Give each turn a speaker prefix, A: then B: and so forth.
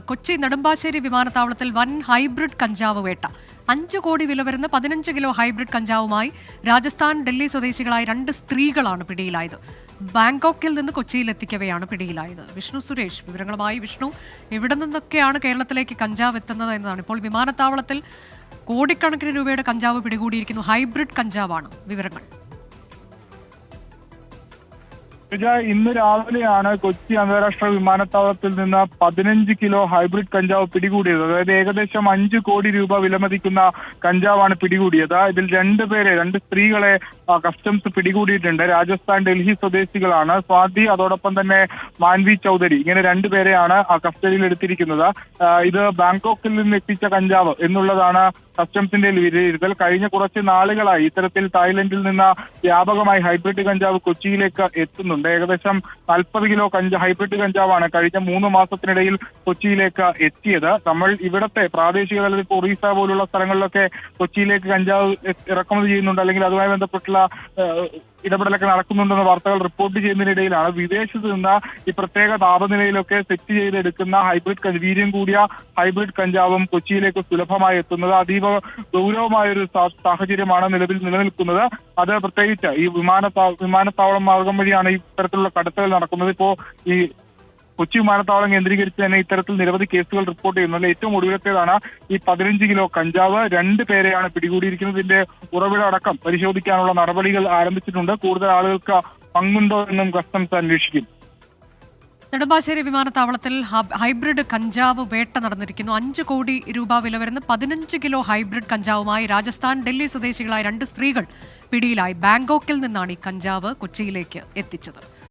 A: കൊച്ചി നെടുമ്പാശ്ശേരി വിമാനത്താവളത്തിൽ വൻ ഹൈബ്രിഡ് കഞ്ചാവ് വേട്ട. അഞ്ച് കോടി വില വരുന്ന പതിനഞ്ച് കിലോ ഹൈബ്രിഡ് കഞ്ചാവുമായി രാജസ്ഥാൻ ഡൽഹി സ്വദേശികളായ രണ്ട് സ്ത്രീകളാണ് പിടിയിലായത്. ബാങ്കോക്കിൽ നിന്ന് കൊച്ചിയിൽ എത്തിക്കവെയാണ് പിടിയിലായത്. വിഷ്ണു സുരേഷ് വിവരങ്ങളുമായി വിഷ്ണു എവിടെ നിന്നൊക്കെയാണ് കേരളത്തിലേക്ക് കഞ്ചാവ് എത്തുന്നത് എന്നതാണ്. ഇപ്പോൾ വിമാനത്താവളത്തിൽ കോടിക്കണക്കിന് രൂപയുടെ കഞ്ചാവ് പിടികൂടിയിരിക്കുന്നു. ഹൈബ്രിഡ് കഞ്ചാവാണ് വിവരങ്ങൾ.
B: ഇന്ന് രാവിലെയാണ് കൊച്ചി അന്താരാഷ്ട്ര വിമാനത്താവളത്തിൽ നിന്ന് പതിനഞ്ച് കിലോ ഹൈബ്രിഡ് കഞ്ചാവ് പിടികൂടിയത്. അതായത് ഏകദേശം അഞ്ച് കോടി രൂപ വിലമതിക്കുന്ന കഞ്ചാവാണ് പിടികൂടിയത്. ഇതിൽ രണ്ട് പേരെ രണ്ട് സ്ത്രീകളെ കസ്റ്റംസ് പിടികൂടിയിട്ടുണ്ട്. രാജസ്ഥാൻ ഡൽഹി സ്വദേശികളാണ്. സ്വാതി അതോടൊപ്പം തന്നെ മാൻവി ചൗധരി ഇങ്ങനെ രണ്ടുപേരെയാണ് പേരെയാണ് കസ്റ്റഡിയിൽ എടുത്തിരിക്കുന്നത്. ഇത് ബാങ്കോക്കിൽ നിന്ന് എത്തിച്ച കഞ്ചാവ് എന്നുള്ളതാണ് കസ്റ്റംസിന്റെ വിലയിരുത്തൽ കഴിഞ്ഞ കുറച്ച് നാളുകളായി ഇത്തരത്തിൽ തായ്ലൻഡിൽ നിന്ന് വ്യാപകമായി ഹൈബ്രിഡ് കഞ്ചാവ് കൊച്ചിയിലേക്ക് എത്തുന്നുണ്ട്. ഏകദേശം നാൽപ്പത് കിലോ കഞ്ച ഹൈബ്രിഡ് കഞ്ചാവാണ് കഴിഞ്ഞ മൂന്ന് മാസത്തിനിടയിൽ കൊച്ചിയിലേക്ക് എത്തിയത്. നമ്മൾ ഇവിടത്തെ പ്രാദേശിക തലത്തിൽ ഒറീസ പോലുള്ള സ്ഥലങ്ങളിലൊക്കെ കൊച്ചിയിലേക്ക് കഞ്ചാവ് ഇറക്കുമതി ചെയ്യുന്നുണ്ട്. അല്ലെങ്കിൽ അതുമായി ബന്ധപ്പെട്ടുള്ള ഇടപെടലൊക്കെ നടക്കുന്നുണ്ടെന്ന വാർത്തകൾ റിപ്പോർട്ട് ചെയ്യുന്നതിനിടയിലാണ്. വിദേശത്ത് നിന്ന് ഈ പ്രത്യേക താപനിലയിലൊക്കെ സെറ്റ് ചെയ്തെടുക്കുന്ന ഹൈബ്രിഡ് വീര്യം കൂടിയ ഹൈബ്രിഡ് കഞ്ചാവും കൊച്ചിയിലേക്ക് സുലഭമായി എത്തുന്നത് അതീവ ഗൗരവമായ ഒരു സാഹചര്യമാണ് നിലവിൽ നിലനിൽക്കുന്നത്. അത് പ്രത്യേകിച്ച് ഈ വിമാനത്താവ വിമാനത്താവളം മാർഗം വഴിയാണ് ഈ ഇത്തരത്തിലുള്ള കടത്തൽ നടക്കുന്നത് ഇപ്പോ ഈ കൊച്ചി വിമാനത്താവളം കേന്ദ്രീകരിച്ച് തന്നെ ഇത്തരത്തിൽ നിരവധി കേസുകൾ റിപ്പോർട്ട് ചെയ്യുന്നത് ഏറ്റവും ഒടുവിലത്തേതാണ് ഈ പതിനഞ്ച് കിലോ കഞ്ചാവ് രണ്ട് പേരെയാണ് പിടികൂടിയിരിക്കുന്നത്. ഇതിന്റെ ഉറവിടം അടക്കം പരിശോധിക്കാനുള്ള നടപടികൾ ആരംഭിച്ചിട്ടുണ്ട്. കൂടുതൽ ആളുകൾക്ക് പങ്കുണ്ടോ എന്നും കസ്റ്റംസ് അന്വേഷിക്കും.
A: നെടുമ്പാശ്ശേരി വിമാനത്താവളത്തിൽ ഹബ്- ഹൈബ്രിഡ് കഞ്ചാവ് വേട്ട നടന്നിരിക്കുന്നു. അഞ്ച് കോടി രൂപ വില വരുന്ന പതിനഞ്ച് കിലോ ഹൈബ്രിഡ് കഞ്ചാവുമായി രാജസ്ഥാൻ ഡൽഹി സ്വദേശികളായ രണ്ട് സ്ത്രീകൾ പിടിയിലായി. ബാങ്കോക്കിൽ നിന്നാണ് ഈ കഞ്ചാവ് കൊച്ചിയിലേക്ക് എത്തിച്ചത്.